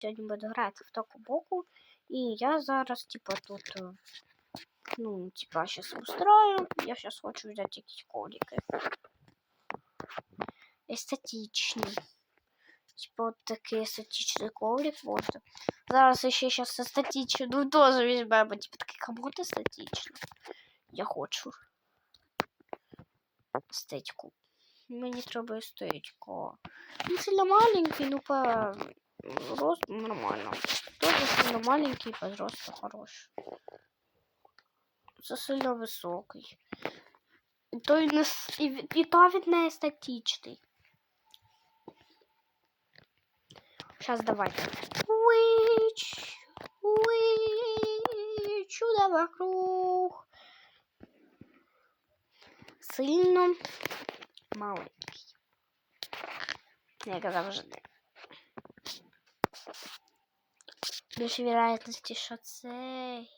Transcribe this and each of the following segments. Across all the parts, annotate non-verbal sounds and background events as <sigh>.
сьогодні буду грати в таку боку. І я зараз, типа, тут, е, ну, типа, сейчас устрою. Я сейчас хочу взять якісь коліки. Естетичні. Типа, от такий естетичний коврик. Вот. Зараз ще сейчас естетичний. Ну, теж візьмемо, типа, такий комод естетичний. Я хочу. Естетику. Мені треба естетику. Ну, сильно маленький, ну, по рост нормально. Тоже сильно маленький, по росту хороший. Це сильно високий. І той не і, і то він не естетичний. Сейчас давайте. Уич, уич, чудо вокруг. Сильно маленький. Як завжди. Більше вероятності, що цей.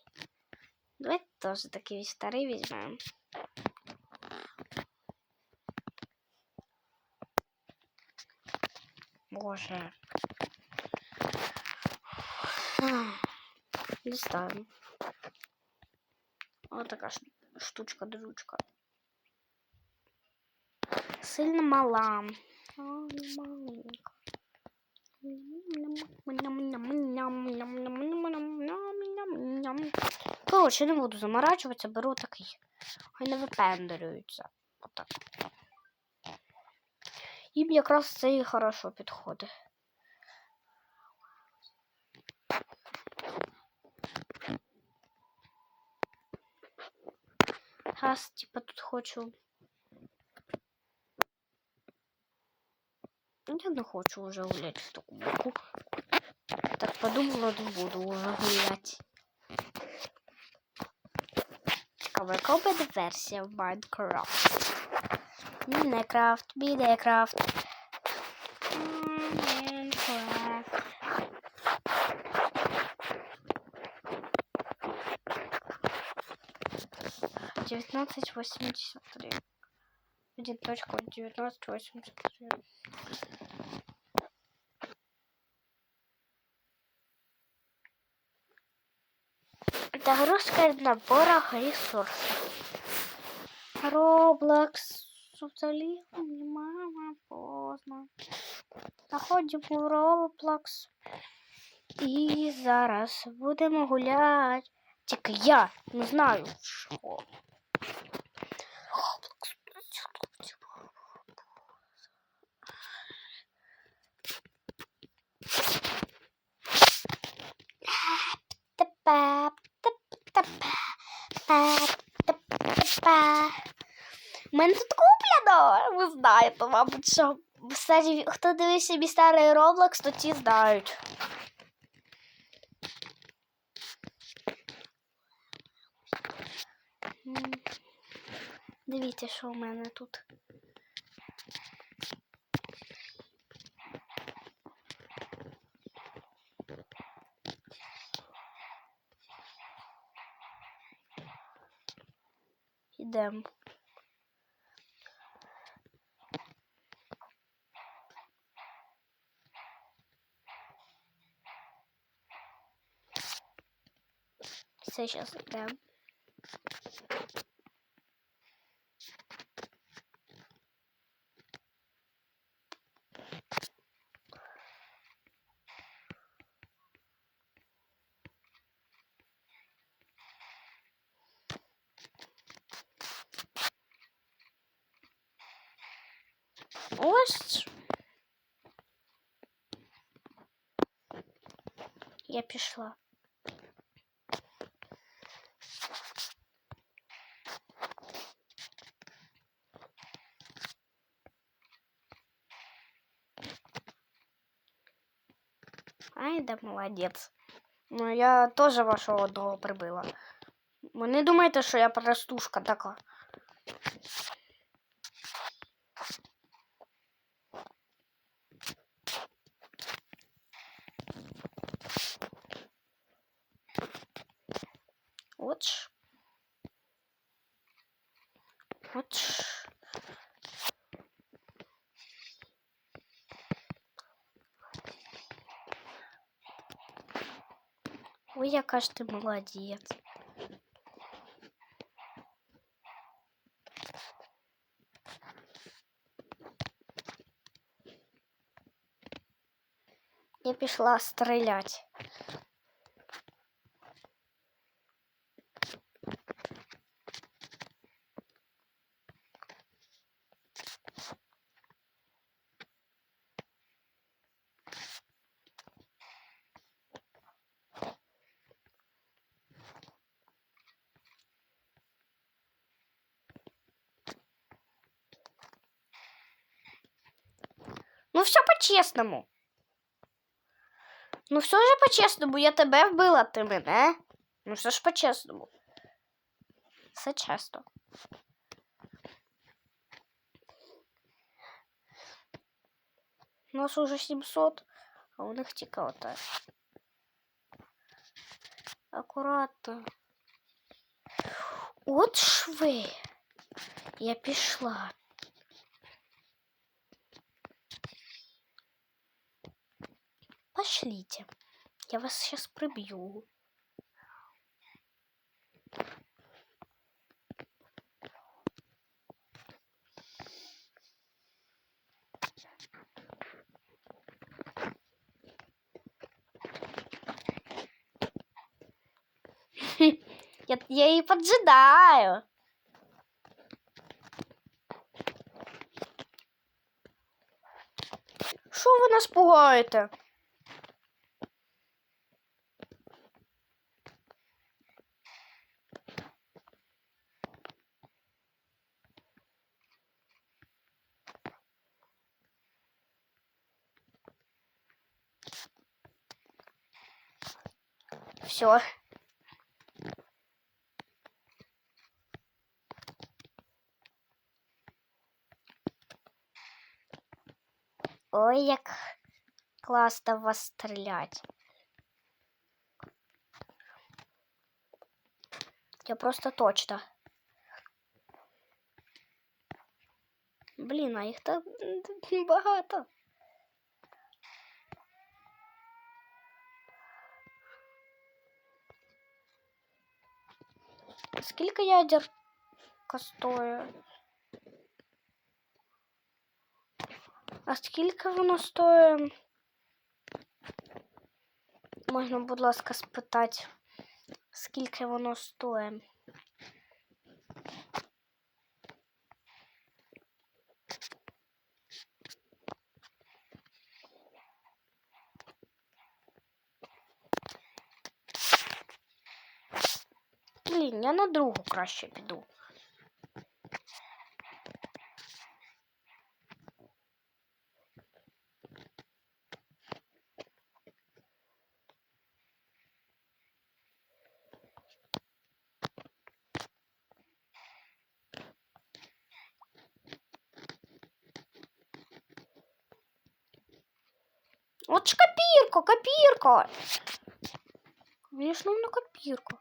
Давайте теж такий старий візьмемо. Боже. Доставим. Вот такая ш- штучка-дрючка. Сильно мала. Короче, не буду заморачиваться, беру такий. Хай не випендрюються. Отак. Їм якраз це і хорошо підходить. Раз, типа, тут хочу. Я не хочу уже гулять в таку боку. Так подумала, не буду уже гулять. Цікаво, яка буде версія в Майнкрафт? Мінекрафт, Мінекрафт. Майнкрафт. Девятнадцать восемьдесят три. Один точка девятнадцать восемьдесят три. Загрузка набора ресурсов. Роблокс. Взагалі мама поздно. Заходимо в Роблокс. І зараз будемо гуляти. Тільки я не знаю, що. Та-па, та-па. У мене тут куплено. Ви знаєте, мабуть, що Кстати, хто дивився мій старий Roblox, то ті знають. Дивіться, що у мене тут. Ідемо. Все, сейчас идем. Ось. Я пішла. Ай, да молодець. Ну, я теж вашого одного прибила. Ви не думаєте, що я простушка така? Вот ж. Вот ж. Ой, яка ж ти. Я пришла стрелять. Ну, все по-чесному. Ну, все же по-чесному. Я тебе вбила, ти мене. Ну, все ж по-чесному. Все чесно. У нас уже 700, а у них тільки оте. Акуратно. От шви. Я пішла. Пошлите. Я вас сейчас прибью. <laughs> Я, я її поджидаю. Що ви нас пугаєте? Все. Ой, як класно вас стрілять. Я просто точно. Блін, а їх так м, багато. Скільки ядер стоїть? А скільки воно стоїть? Можна, будь ласка, спитати, скільки воно стоїть. Блін, я на другу краще піду. От ж копірка, копірка. Звісно, на копірку.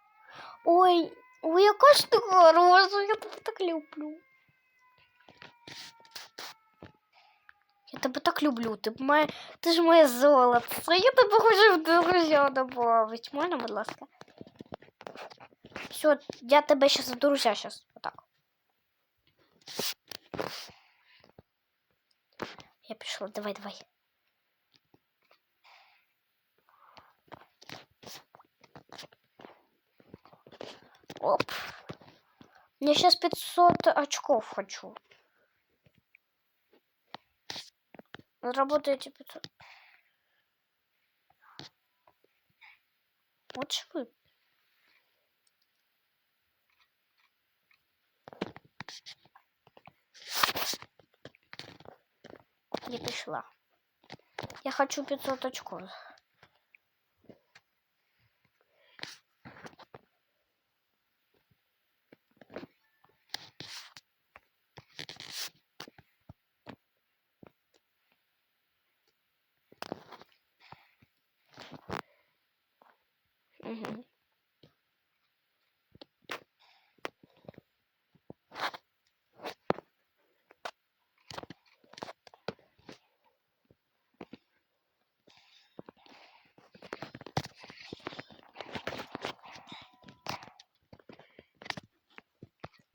Ой, ой, яка ж ти хороша, я тебе так люблю. Я тебе так люблю, ти, б моє, ти ж моє золото. Я тебе хочу в друзі добавити. Можна, будь ласка? Все, я тебе сейчас в друзья сейчас. Вот. Я пішла, давай, давай. Оп. Я сейчас 500 очков хочу. Заработаете 500. Вот же вы. Я пришла. Я хочу 500 очков.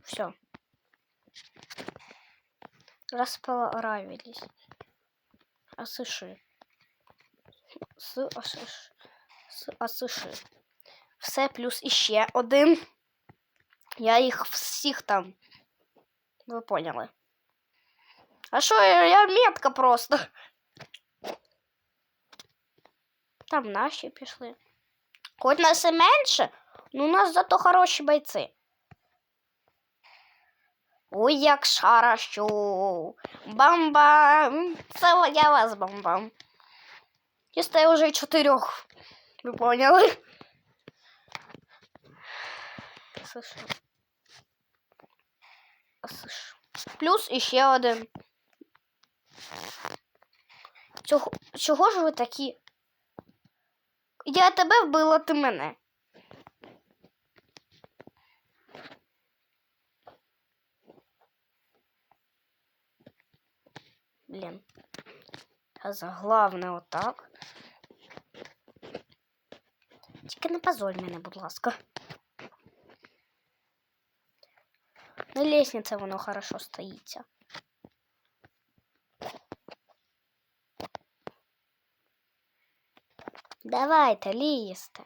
Все. Расправились. Осыши. С, осыши. Осыши. Все плюс іще один. Я їх всіх там. Ви поняли. А що я, метка просто. Там наші пішли. Хоч нас і менше, ну у нас зато хороші бойці. Ой, як шаращу. Бам-бам. Це я вас бам-бам. Чисто я вже чотирьох. Ви поняли? Слышу. Слышу. Плюс іще один. Чого, чого ж ви такі? Я тебе вбила, ти мене. Блін. А заглавне отак. Тільки не позорь мене, будь ласка. На лестнице воно хорошо стоїться. Давайте, лізьте.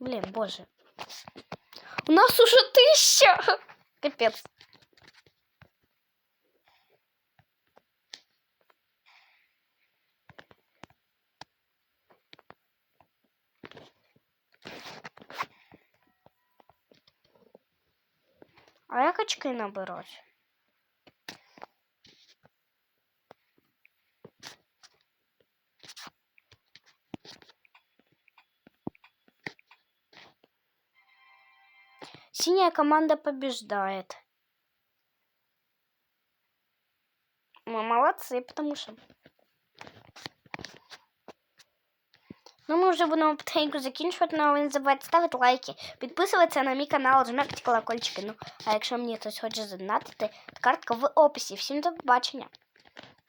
Блин, боже. У нас уже тысяча. <laughs> Капец. Очки набирать? Синяя команда побеждает. Мы молодцы, потому что... Ну, ми вже будемо потихеньку закінчувати, але не забувайте ставити лайки, підписуватися на мій канал, жмякати колокольчики. Ну, а якщо мені хтось хоче задонатити, то картка в описі. Всім до побачення!